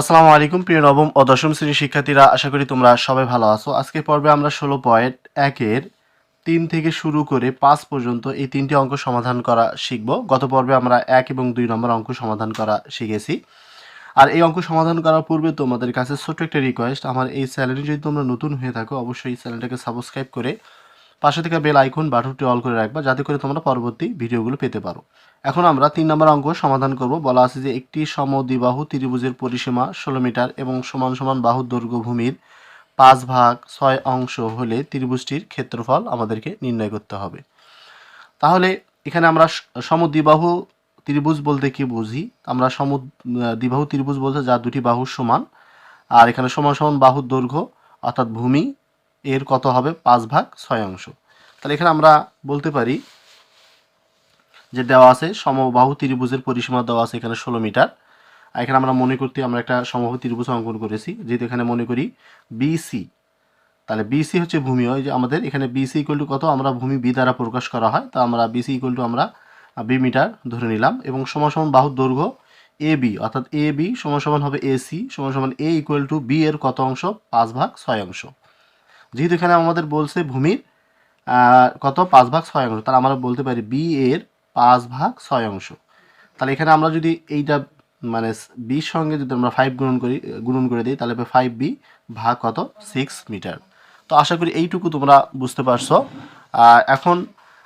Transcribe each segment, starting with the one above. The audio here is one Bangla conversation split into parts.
আসসালামু আলাইকুম, প্রিয় নবম ও দশম শ্রেণির শিক্ষার্থীরা, আশা করি তোমরা সবাই ভালো আছো। আজকের পর্বে আমরা ষোলো পয়েন্ট একের তিন থেকে শুরু করে পাঁচ পর্যন্ত এই তিনটি অঙ্ক সমাধান করা শিখব। গত পর্বে আমরা এক এবং দুই নম্বর অঙ্ক সমাধান করা শিখেছি। আর এই অঙ্ক সমাধান করার পূর্বে তোমাদের কাছে ছোট্ট একটা রিকোয়েস্ট আমার এই চ্যানেলে যদি তোমরা নতুন হয়ে থাকো, অবশ্যই এই চ্যানেলটাকে সাবস্ক্রাইব করে পাশে থেকে বেল আইকন বাটনটি অল করে রাখবা, যাতে করে তোমরা পরবর্তী ভিডিওগুলো পেতে পারো। এখন আমরা তিন নম্বর অঙ্ক সমাধান করব। বলা আছে যে একটি সমদ্বিবাহু ত্রিভুজের পরিসীমা ষোলো মিটার এবং সমান সমান বাহুর দৈর্ঘ্য ভূমির পাঁচ ভাগ ছয় অংশ হলে ত্রিভুজটির ক্ষেত্রফল আমাদেরকে নির্ণয় করতে হবে। তাহলে এখানে আমরা সমদ্বিবাহু ত্রিভুজ বলতে কি বুঝি? আমরা সমদ্বিবাহু ত্রিভুজ বলতে যা দুটি বাহুর সমান, আর এখানে সমান সমান বাহুর দৈর্ঘ্য, অর্থাৎ ভূমি এর কত হবে? পাঁচ ভাগ ছয় অংশ। তাহলে এখানে আমরা বলতে পারি যে দেওয়া আছে সমবাহু ত্রিভুজের পরিসীমা দেওয়া আছে এখানে ষোলো মিটার। আর এখানে আমরা মনে করতে, আমরা একটা সমবাহু ত্রিভুজ অঙ্কন করেছি। যেহেতু এখানে মনে করি বিসি তাহলে বিসি হচ্ছে ভূমি। হয় যে আমাদের এখানে বিসি ইকুয়াল টু কত? আমরা ভূমি বি দ্বারা প্রকাশ করা হয়। তা আমরা বিসি ইকুয়াল টু আমরা বি মিটার ধরে নিলাম। এবং সমান সমান বাহুর দৈর্ঘ্য এ বি অর্থাৎ এ বি সমান হবে এসি সমান সমান এ ইকুয়াল টু বি এর কত অংশ? পাঁচ ভাগ ছয় অংশ। যেহেতু এখানে আমাদের বলছে ভূমির কত? পাঁচ ভাগ ছয় অংশ। তাহলে আমরা বলতে পারি বি এর পাঁচ ভাগ ছয় অংশ। তাহলে এখানে আমরা যদি এইটা মানে বির সঙ্গে যদি আমরা ফাইভ গুণন করি, গুণন করে দিই, তাহলে ফাইভ বি ভাগ কত? সিক্স মিটার তো আশা করি এইটুকু তোমরা বুঝতে পারছ। এখন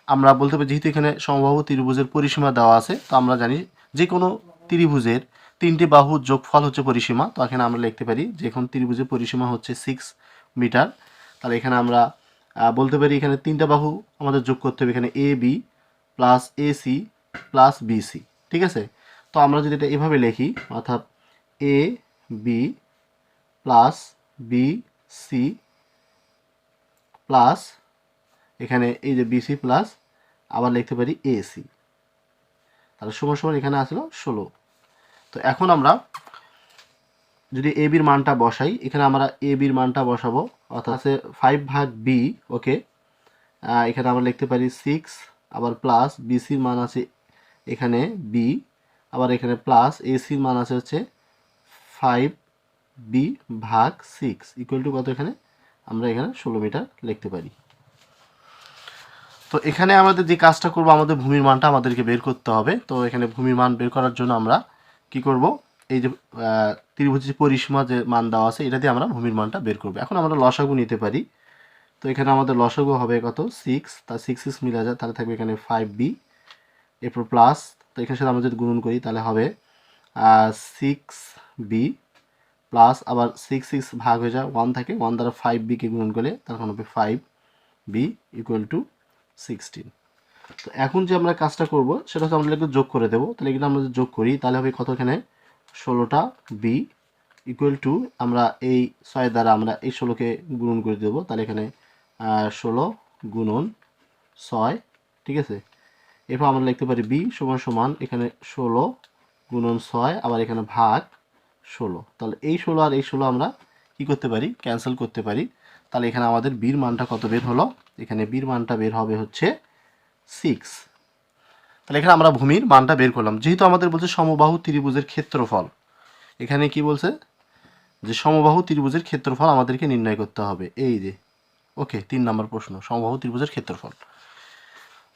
আমরা বলতে পারি, যেহেতু এখানে সমবাহু ত্রিভুজের পরিসীমা দেওয়া আছে, তো আমরা জানি যে কোনো ত্রিভুজের তিনটি বাহু যোগফল হচ্ছে পরিসীমা। তো এখানে আমরা লিখতে পারি যে এখন ত্রিভুজের পরিসীমা হচ্ছে সিক্স মিটার তাহলে এখানে আমরা বলতে পারি এখানে তিনটা বাহু আমাদের যোগ করতে হবে। এখানে A B plus A C plus BC ঠিক আছে? তো আমরা যদি এটা এভাবে লিখি, অর্থাৎ A B plus B C plus এখানে এই যে বিসি প্লাস আবার লিখতে পারি এসি তাহলে সমান সমান এখানে আসলো ষোলো। তো এখন আমরা যদি এ বির মানটা বসাই, এখানে আমরা এ বির মানটা বসাবো, অর্থাৎ আছে ফাইভ ভাগ বি ওকে এখানে আমরা লিখতে পারি সিক্স আবার প্লাস বিসির মান আছে এখানে বি আবার এখানে প্লাস এসির মান আছে হচ্ছে ফাইভ বি ভাগ সিক্স ইকুয়াল টু কত এখানে? আমরা এখানে ষোলো মিটার লিখতে পারি। তো এখানে আমাদের যে কাজটা করব, আমাদের ভূমির মানটা আমাদেরকে বের করতে হবে। তো এখানে ভূমির মান বের করার জন্য আমরা কি করব? এই যে আহ, ত্রিভুজের পরিসীমা যে মান দেওয়া আছে এটা দিয়ে আমরা ভূমির মানটা বের করব। এখন আমরা লসাগু নিতে পারি। তো এখানে আমাদের লসাগু হবে কত? সিক্স তা সিক্স সিক্স মিলে যায় তাহলে থাকবে এখানে ফাইভ বি এরপর প্লাস তো এখানে সাথে আমরা যদি গুণন করি তাহলে হবে সিক্স বি প্লাস আবার সিক্স সিক্স ভাগ হয়ে যায় ওয়ান থাকে ওয়ান দ্বারা ফাইভ বিকে গুণন করলে তখন হবে five B equal to sixteen তো এখন যে আমরা কাজটা করব সেটা হচ্ছে আমরা যোগ করে দেবো। তাহলে এখানে আমরা যোগ করি তাহলে হবে কত এখানে? ষোলোটা বি ইকুয়াল টু আমরা এই ছয় দ্বারা আমরা এই ষোলোকে গুণন করে দেবো। তাহলে এখানে ষোলো গুণন ছয়, ঠিক আছে? এরপর আমরা লিখতে পারি বি সমান সমান এখানে ষোলো গুণন ছয়, আবার এখানে ভাগ ষোলো। তাহলে এই ষোলো আর এই ষোলো আমরা কি করতে পারি? ক্যান্সেল করতে পারি। তাহলে এখানে আমাদের বীর মানটা কত বের হলো? এখানে বীর মানটা বের হবে হচ্ছে সিক্স তাহলে এখানে আমরা ভূমির মানটা বের করলাম। যেহেতু আমাদের বলছে সমবাহু ত্রিভুজের ক্ষেত্রফল, এখানে কি বলছে? যে সমবাহু ত্রিভুজের ক্ষেত্রফল আমাদেরকে নির্ণয় করতে হবে। এই যে, ওকে, তিন নম্বর প্রশ্ন, সমবাহু ত্রিভুজের ক্ষেত্রফল।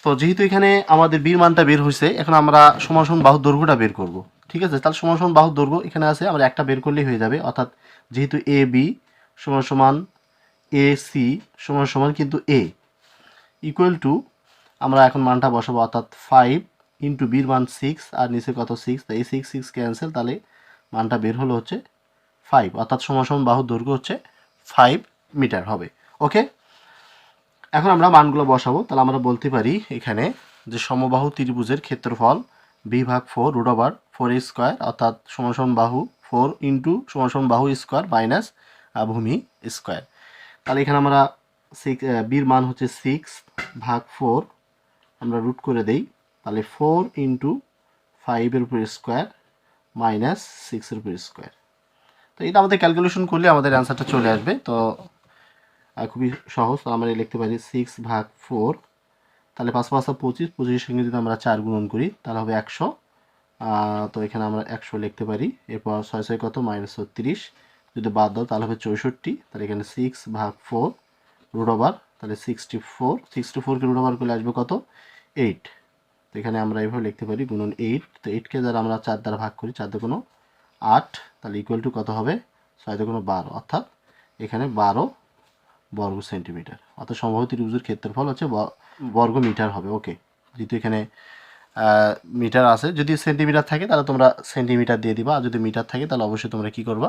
তো যেহেতু এখানে আমাদের বীর মানটা বের হয়েছে, এখন আমরা সমান বাহু দৈর্ঘ্যটা বের করব। ঠিক আছে? তাহলে সমান বাহুর দৈর্ঘ্য এখানে আছে, আমরা একটা বের করলেই হয়ে যাবে। অর্থাৎ যেহেতু এ বি সমান সমান এ সি সমান সমান কিন্তু এ ইকুয়াল টু আমরা এখন মানটা বসাবো, অর্থাৎ ফাইভ ইন্টু বির মান সিক্স আর নিচে কত সিক্স তাই এই সিক্স সিক্স ক্যান্সেল তাহলে মানটা বের হলো হচ্ছে ফাইভ অর্থাৎ সমান বাহুর দৈর্ঘ্য হচ্ছে ফাইভ মিটার হবে। ওকে এখন আমরা মানগুলো বসাবো, তাহলে আমরা বলতে পারি এখানে যে সমবাহু ত্রিভুজের ক্ষেত্রফল বি ভাগ four root over four square অর্থাৎ সমান বাহু ফোর ইন্টু সমান বাহু স্কোয়ার মাইনাস ভূমি স্কোয়ার তাহলে এখানে আমরা সিক্স বির মান হচ্ছে সিক্স ভাগ ফোর আমরা রুট করে দেই, তাহলে ফোর ইন্টু ফাইভের উপর স্কোয়ার মাইনাস সিক্সের উপর স্কোয়ার তো এটা আমাদের ক্যালকুলেশন করলে আমাদের অ্যান্সারটা চলে আসবে। তো খুবই সহজ, তো আমরা লিখতে পারি সিক্স ভাগ ফোর তাহলে পাঁচ পাঁচা পঁচিশ, পঁচিশের সঙ্গে যদি আমরা চার গুণন করি, তাহলে হবে একশো। তো এখানে আমরা একশো লিখতে পারি। এরপর ছয় ছয় কত? মাইনাস ছত্রিশ। যদি বাদ দাও, তাহলে হবে চৌষট্টি। তাহলে এখানে সিক্স ভাগ ফোর রুট ওভার তাহলে সিক্সটি ফোর সিক্সটি ফোরকে রুট ওভার করলে আসবে কত? এইট তো এখানে আমরা এইভাবে লিখতে পারি গুণন এইট তো এইটকে যারা আমরা চার দ্বারা ভাগ করি, চার কোনো আট, তাহলে ইকুয়াল টু কত হবে? ছয় কোনো বারো। অর্থাৎ এখানে বারো বর্গ সেন্টিমিটার অর্থাৎ সম্ভবত ত্রিভুজের ক্ষেত্রফল হচ্ছে বর্গ মিটার হবে। ওকে। যেহেতু এখানে মিটার আছে, যদি সেন্টিমিটার থাকে তাহলে তোমরা সেন্টিমিটার দিয়ে দিবা। আর যদি মিটার থাকে তাহলে অবশ্যই তোমরা কি করবা?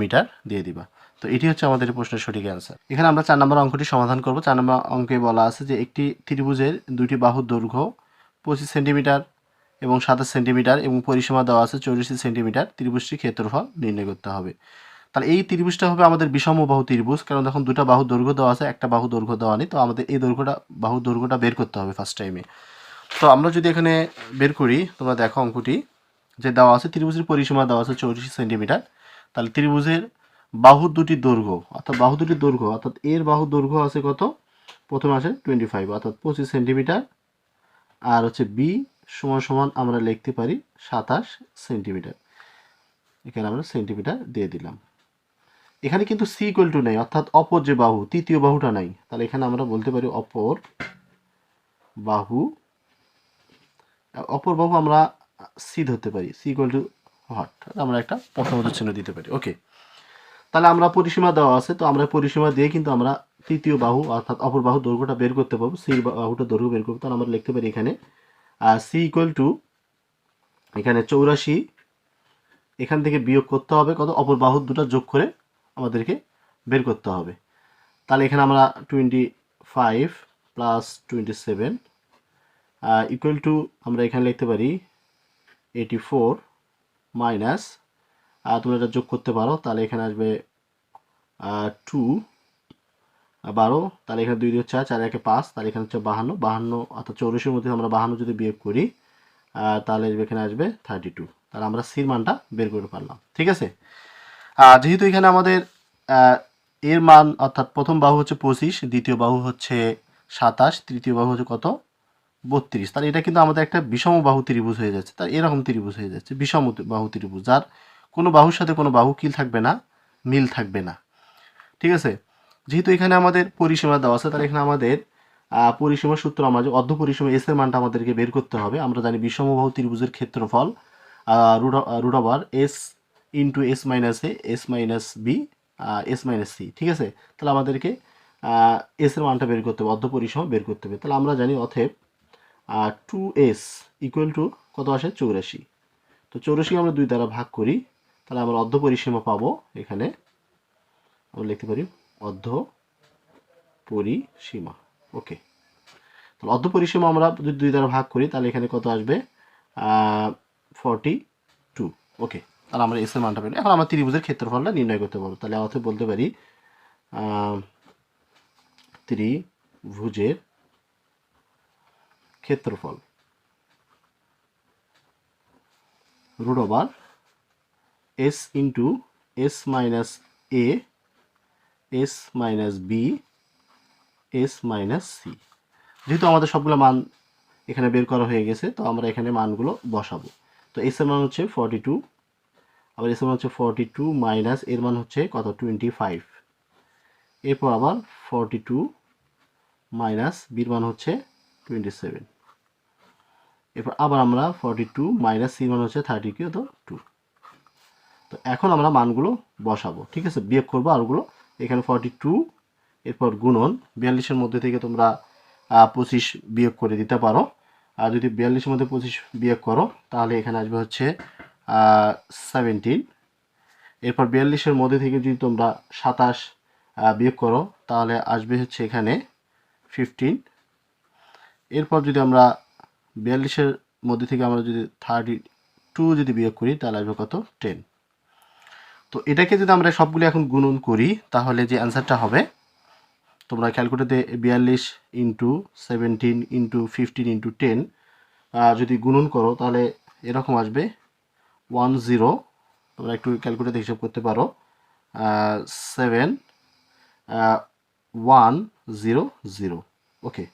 মিটার দিয়ে দিবা। তো এটি হচ্ছে আমাদের প্রশ্নের সঠিক অ্যান্সার এখানে আমরা চার নম্বর অঙ্কটি সমাধান করব। চার নম্বর অঙ্কে বলা আছে যে একটি ত্রিভুজের দুটি বাহুর দৈর্ঘ্য পঁচিশ সেন্টিমিটার এবং সাতাশ সেন্টিমিটার এবং পরিসীমা দেওয়া আছে চৌরাশি সেন্টিমিটার। ত্রিভুজটির ক্ষেত্রফল নির্ণয় করতে হবে। তাহলে এই ত্রিভুজটা হবে আমাদের বিষম বাহু ত্রিভুজ, কারণ দেখুন দুটো বাহু দৈর্ঘ্য দেওয়া আছে, একটা বাহু দৈর্ঘ্য দেওয়া নেই। তো আমাদের এই দৈর্ঘ্যটা, বাহু দৈর্ঘ্যটা বের করতে হবে ফার্স্ট টাইমে তো আমরা যদি এখানে বের করি, তোমরা দেখো অঙ্কটি, যে দেওয়া আছে ত্রিভুজের পরিসীমা দেওয়া আছে চৌত্রিশ সেন্টিমিটার। তাহলে ত্রিভুজের বাহু দুটি দৈর্ঘ্য, অর্থাৎ বাহু দুটি দৈর্ঘ্য, অর্থাৎ এর বাহু দৈর্ঘ্য আছে কত? প্রথমে আসে টোয়েন্টি ফাইভ অর্থাৎ পঁচিশ সেন্টিমিটার আর হচ্ছে বি সমান সমান আমরা লিখতে পারি সাতাশ সেন্টিমিটার এখানে আমরা সেন্টিমিটার দিয়ে দিলাম। এখানে কিন্তু সি ইকুয়াল টু নেই, অর্থাৎ অপর যে বাহু, তৃতীয় বাহুটা নাই। তাহলে এখানে আমরা বলতে পারি অপর বাহু অপর বাহু আমরা সি ধরতে পারি সি ইকুয়াল টু হট আমরা একটা প্রথমত চিহ্ন দিতে পারি। ওকে তাহলে আমরা পরিসীমা দেওয়া আছে, তো আমরা পরিসীমা দিয়ে কিন্তু আমরা তৃতীয় বাহু অর্থাৎ অপর বাহু দৈর্ঘ্যটা বের করতে পারব সি বাহুটা দৈর্ঘ্য বের করব, তাহলে আমরা লিখতে পারি এখানে সি ইকুয়াল টু এখানে চৌরাশি, এখান থেকে বিয়োগ করতে হবে কত? অপর বাহু দুটো যোগ করে আমাদেরকে বের করতে হবে। তাহলে এখানে আমরা twenty five plus twenty seven equal to আমরা এখানে লিখতে পারি এইটি ফোর মাইনাস তোমরা এটা যোগ করতে পারো, তাহলে এখানে আসবে টু বারো, তাহলে এখানে দুই দুই চার চার একে পাঁচ, তাহলে এখানে হচ্ছে বাহান্ন বাহান্ন অর্থাৎ চৌরাশির মধ্যে আমরা বাহান্ন যদি বিয়োগ করি তাহলে এখানে আসবে থার্টি টু তাহলে আমরা সির মানটা বের করে পারলাম, ঠিক আছে? আর যেহেতু এখানে আমাদের এর মান অর্থাৎ প্রথম বাহু হচ্ছে পঁচিশ, দ্বিতীয় বাহু হচ্ছে সাতাশ, তৃতীয় বাহু হচ্ছে কত? বত্রিশ। তাহলে এটা কিন্তু আমাদের একটা বিষম বাহু ত্রিভুজ হয়ে যাচ্ছে। তার এরকম ত্রিভুজ হয়ে যাচ্ছে। বিষম বাহু ত্রিভুজ। যার কোনো বাহুর সাথে কোনো বাহু কিল থাকবে না মিল থাকবে না। ঠিক আছে? যেহেতু এখানে আমাদের পরিসীমা দেওয়া আছে তাহলে এখানে আমাদের আহ, পরিসীমার সূত্র আমরা যে অর্ধ পরিসীমা এস এর মানটা আমাদেরকে বের করতে হবে। আমরা জানি বিষমবাহু ত্রিভুজের ক্ষেত্রফল root over S into S minus A S minus B S minus C ঠিক আছে? তাহলে আমাদেরকে এস এর মানটা বের করতে হবে অর্ধ পরিসীমা বের করতে হবে। তাহলে আমরা জানি অথেব টু এস ইকুয়াল টু কত আসে? চৌরাশি। তো চৌরাশি আমরা দুই দ্বারা ভাগ করি, তাহলে আমরা অর্ধ পরিসীমা পাবো এখানে। আমরা লিখতে পারি অর্ধ পরিসীমা। ওকে। তাহলে অর্ধ পরিসীমা আমরা যদি দুই দ্বারা ভাগ করি, তাহলে এখানে কত আসবে? Forty two okay. তাহলে আমরা এসের মানটা পেলাম এখন আমরা ত্রিভুজের ক্ষেত্রফলটা নির্ণয় করতে পারব। তাহলে অর্থে বলতে পারি ত্রিভুজের ক্ষেত্রফল। Root over S into S minus A, S minus B, S minus C. যেহেতু আমাদের সবগুলো মান এখানে বের করা হয়ে গেছে, তো আমরা এখানে মানগুলো বসাবো। তো এস এর মান হচ্ছে ফর্টি টু আবার এস এর মান হচ্ছে ফর্টি টু মাইনাস এর মান হচ্ছে কত? টোয়েন্টি ফাইভ এরপর আবার ফর্টি টু মাইনাস বির মান হচ্ছে টোয়েন্টি সেভেন এরপর আবার আমরা ফর্টি টু মাইনাস সি মান হচ্ছে থার্টি কিউ তো টু তো এখন আমরা মানগুলো বসাবো, ঠিক আছে? বিয়োগ করব আরগুলো। এখানে ফর্টি টু এরপর গুণন, বিয়াল্লিশের মধ্যে থেকে তোমরা পঁচিশ বিয়োগ করে দিতে পারো। আর যদি বিয়াল্লিশের মধ্যে পঁচিশ বিয়োগ করো, তাহলে এখানে আসবে হচ্ছে সেভেন্টিন এরপর বিয়াল্লিশের মধ্যে থেকে যদি তোমরা সাতাশ বিয়োগ করো, তাহলে আসবে হচ্ছে এখানে ফিফটিন এরপর যদি আমরা বিয়াল্লিশের মধ্যে থেকে আমরা যদি থার্টি টু যদি বিয়োগ করি, তাহলে আসবে কত? টেন তো এটাকে যদি আমরা সবগুলো এখন গুণন করি, তাহলে যে অ্যান্সারটা হবে, তোমরা ক্যালকুলেটে বিয়াল্লিশ into seventeen into fifteen into ten যদি গুণন করো, তাহলে এরকম আসবে ওয়ান জিরো তোমরা একটু ক্যালকুলেটার হিসাব করতে পারো seven one zero zero okay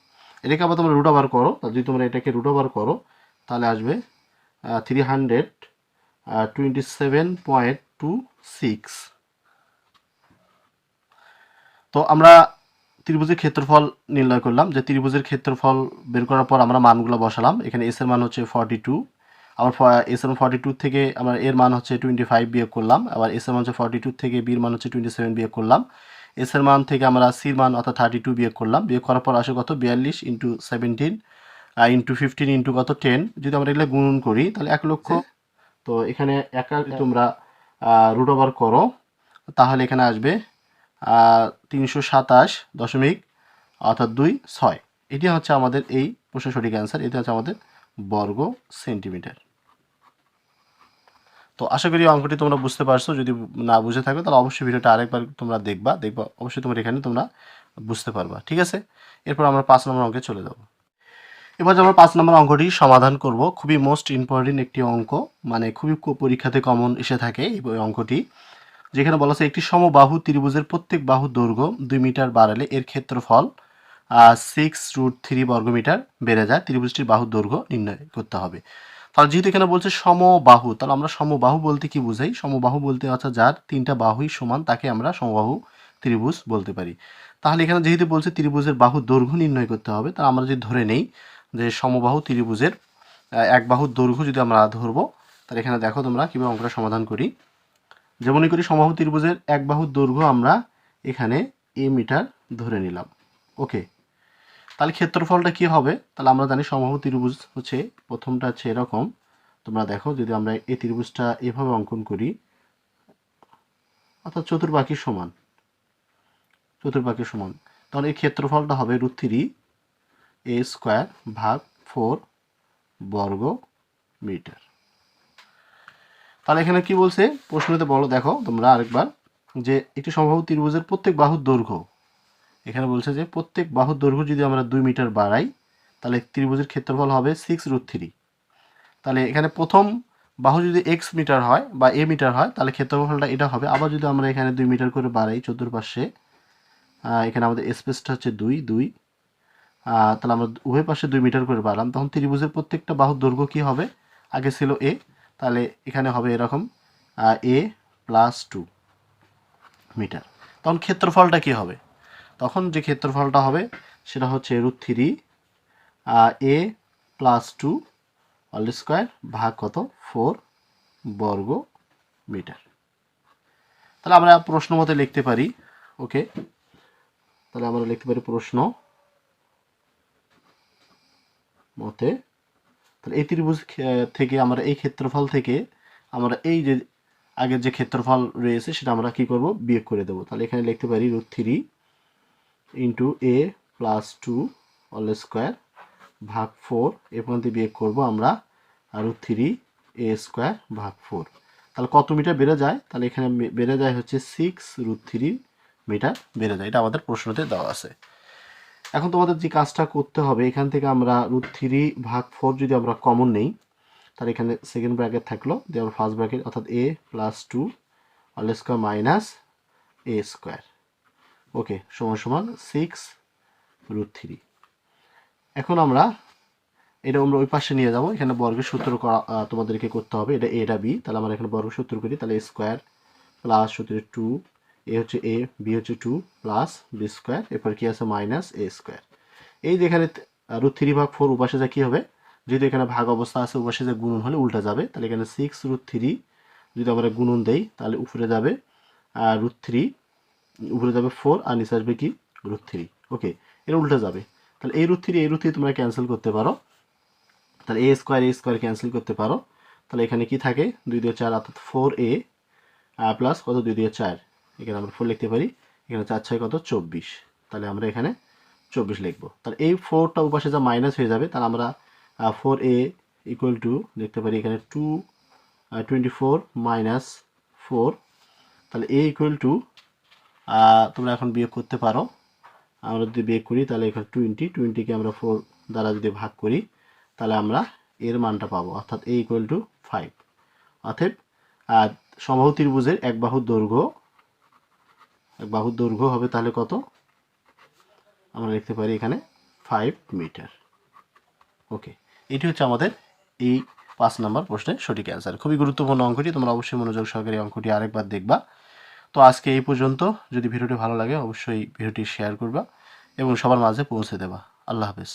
এটাকে আবার তোমরা রুট ওভার করো। যদি তোমরা এটাকে রুট ওভার করো, তাহলে আসবে three hundred twenty seven point two six তো আমরা ত্রিভুজের ক্ষেত্রফল নির্ণয় করলাম। যে ত্রিভুজের ক্ষেত্রফল বের করার পর আমরা মানগুলো বসালাম। এখানে এস এর মান হচ্ছে ফর্টি টু আবার এস এর ফর্টি টু থেকে আমরা এর মান হচ্ছে টোয়েন্টি ফাইভ বিয়োগ করলাম। আবার এস এর মান হচ্ছে ফর্টি টু থেকে বির মান হচ্ছে টোয়েন্টি সেভেন বিয়োগ করলাম। এস এর মান থেকে আমরা সির মান অর্থাৎ থার্টি টু বিয়োগ করলাম। বিয়োগ করার পর আসে কত? বিয়াল্লিশ into seventeen into fifteen into কত? টেন যদি আমরা এগুলো গুণন করি তাহলে এক লক্ষ। তো এখানে একা যদি তোমরা রুট ওভার করো তাহলে এখানে আসবে তিনশো সাতাশ দশমিক অর্থাৎ দুই ছয়। এটি হচ্ছে আমাদের এই প্রশ্ন সঠিক অ্যান্সার এটি হচ্ছে আমাদের বর্গ সেন্টিমিটার তো আশা করি অঙ্কটি তোমরা বুঝতে পারছ। যদি না বুঝে থাকো, তাহলে অবশ্যই ভিডিওটা আরেকবার তোমরা দেখবা। দেখবা, অবশ্যই তোমরা এখানে তোমরা বুঝতে পারবা, ঠিক আছে? এরপর আমরা পাঁচ নম্বর অঙ্কে চলে যাব। এবার আমরা পাঁচ নম্বর অঙ্কটি সমাধান করব, খুবই মোস্ট ইম্পর্টেন্ট একটি অঙ্ক মানে খুবই পরীক্ষাতে কমন এসে থাকে এই অঙ্কটি। যেখানে বলা আছে, একটি সমবাহু ত্রিভুজের প্রত্যেক বাহু দৈর্ঘ্য দুই মিটার বাড়ালে এর ক্ষেত্রফল সিক্স রুট থ্রি বর্গমিটার বেড়ে যায়। ত্রিভুজটির বাহু দৈর্ঘ্য নির্ণয় করতে হবে। তাহলে যেহেতু এখানে বলছে সমবাহু, তাহলে আমরা সমবাহু বলতে কি বুঝাই? সমবাহু বলতে অর্থাৎ যার তিনটা বাহুই সমান, তাকে আমরা সমবাহু ত্রিভুজ বলতে পারি। তাহলে এখানে যেহেতু বলছে ত্রিভুজের বাহু দৈর্ঘ্য নির্ণয় করতে হবে, তাহলে আমরা যদি ধরে নেই যে সমবাহু ত্রিভুজের এক বাহুর দৈর্ঘ্য যদি আমরা ধরবো, তাহলে এখানে দেখো তোমরা কীভাবে অঙ্কটা সমাধান করি। যেমনই করি সমবাহু ত্রিভুজের এক বাহুর দৈর্ঘ্য আমরা এখানে এ মিটার ধরে নিলাম। ওকে তাহলে ক্ষেত্রফলটা কি হবে? তাহলে আমরা জানি সমবাহু ত্রিভুজ হচ্ছে, প্রথমটা হচ্ছে এরকম। তোমরা দেখো, যদি আমরা এই ত্রিভুজটা এভাবে অঙ্কন করি, অর্থাৎ চতুর্বাকি সমান চতুর্বাকি সমান, তাহলে এই ক্ষেত্রফলটা হবে রুট থ্রি এ স্কোয়ার ভাগ ফোর বর্গ মিটার তাহলে এখানে কি বলছে? প্রশ্নতে বলো, দেখো তোমরা আরেকবার যে একটি সম্ভাব্য ত্রিভুজের প্রত্যেক বাহুর দৈর্ঘ্য এখানে বলছে যে প্রত্যেক বাহুর দৈর্ঘ্য যদি আমরা দুই মিটার বাড়াই, তাহলে ত্রিভুজের ক্ষেত্রফল হবে সিক্স রুট থ্রি তাহলে এখানে প্রথম বাহু যদি এক্স মিটার হয় বা এ মিটার হয়, তাহলে ক্ষেত্রফলটা এটা হবে। আবার যদি আমরা এখানে দুই মিটার করে বাড়াই চতুর্পাশে এখানে আমাদের স্পেসটা হচ্ছে দুই দুই তাহলে আমরা উভয় পাশে দুই মিটার করে বাড়ালাম, তখন ত্রিভুজের প্রত্যেকটা বাহুর দৈর্ঘ্য কী হবে? আগে ছিল এ তাহলে এখানে হবে এরকম এ প্লাস টু মিটার। তখন ক্ষেত্রফলটা কী হবে? তখন যে ক্ষেত্রফলটা হবে, সেটা হচ্ছে root three a plus two whole square ভাগ কত? ফোর বর্গ মিটার তাহলে আমরা প্রশ্ন মতে লিখতে পারি ওকে তাহলে আমরা লিখতে পারি প্রশ্ন মতে, তাহলে এই ত্রিভুজ থেকে আমরা এই ক্ষেত্রফল থেকে আমরা এই যে আগের যে ক্ষেত্রফল রয়েছে, সেটা আমরা কি করব? বিয়োগ করে দেবো। তাহলে এখানে লিখতে পারি root three into a plus two whole square ভাগ ফোর এ পর্যন্ত বিয়োগ করব আমরা রুট থ্রি এ স্কোয়ার ভাগ ফোর তাহলে কত মিটার বেড়ে যায়? তাহলে এখানে বেড়ে যায় হচ্ছে সিক্স রুট থ্রি মিটার বেড়ে যায়। এটা আমাদের প্রশ্নতে দেওয়া আছে। এখন তোমাদের যে কাজটা করতে হবে, এখান থেকে আমরা রুট থ্রি ভাগ ফোর যদি আমরা কমন নেই, তাহলে এখানে সেকেন্ড ব্র্যাকেট থাকল, দিয়ে আমরা ফার্স্ট ব্র্যাকেট অর্থাৎ a plus two whole square minus a square okay, সমান সমান সিক্স রুট থ্রি এখন আমরা এটা আমরা ওই পাশে নিয়ে যাব, এখানে বর্গের সূত্র করা তোমাদেরকে করতে হবে, এটা এটা বি তাহলে আমরা এখানে বর্গ সূত্র করি, তাহলে স্কোয়ার প্লাস সূত্রে টু এ হচ্ছে এ বি হচ্ছে টু প্লাস বি স্কোয়ার এরপর কি আছে মাইনাস এ স্কোয়ার এই যে এখানে রুট থ্রি ভাগ ফোর উপাসে যা কী হবে? যদি এখানে ভাগ অবস্থা আছে, উপাসে যে গুণন হলে উল্টা যাবে, তাহলে এখানে সিক্স রুট থ্রি যদি আমরা গুণন দেই, তাহলে উপরে যাবে রুট থ্রি উপরে যাবে ফোর আর নিচে আসবে কি? রুট থ্রি ওকে এটা উল্টে যাবে। তাহলে এই রুট থ্রি এই রুট থ্রি তোমরা ক্যান্সেল করতে পারো। তাহলে a square a square cancel করতে পারো। তাহলে এখানে কি থাকে? দুই দিয়ে চার, অর্থাৎ ফোর এ প্লাস কত? দুই দিয়ে চার। এখানে আমরা ফোর লিখতে পারি। এখানে চার, ছয় কত? চব্বিশ। তাহলে আমরা এখানে চব্বিশ লিখব। তাহলে এই ফোরটা উপাসে যা মাইনাস হয়ে যাবে, তাহলে আমরা ফোর এ ইকুয়াল টু লিখতে পারি এখানে two twenty four minus four তাহলে এ ইকুয়াল টু তোমরা এখন বিয়োগ করতে পারো। আমরা যদি বিয়োগ করি, তাহলে এখানে টোয়েন্টি টোয়েন্টিকে আমরা ফোর দ্বারা যদি ভাগ করি, তাহলে আমরা এর মানটা পাবো, অর্থাৎ এ ইকুয়াল টু ফাইভ অর্থাৎ সমবাহু ত্রিভুজের এক বাহুর দৈর্ঘ্য, এক বাহুর দৈর্ঘ্য হবে তাহলে কত? আমরা লিখতে পারি এখানে ফাইভ মিটার ওকে এটি হচ্ছে আমাদের এই পাঁচ নম্বর প্রশ্নের সঠিক অ্যান্সার খুবই গুরুত্বপূর্ণ অঙ্কটি, তোমরা অবশ্যই মনোযোগ সহকারে অঙ্কটি আরেকবার দেখবা। তো আজকে এই পর্যন্ত। যদি ভিডিওটি ভালো লাগে, অবশ্যই ভিডিওটি শেয়ার করবা এবং সবার মাঝে পৌঁছে দেবা। আল্লাহ হাফেজ।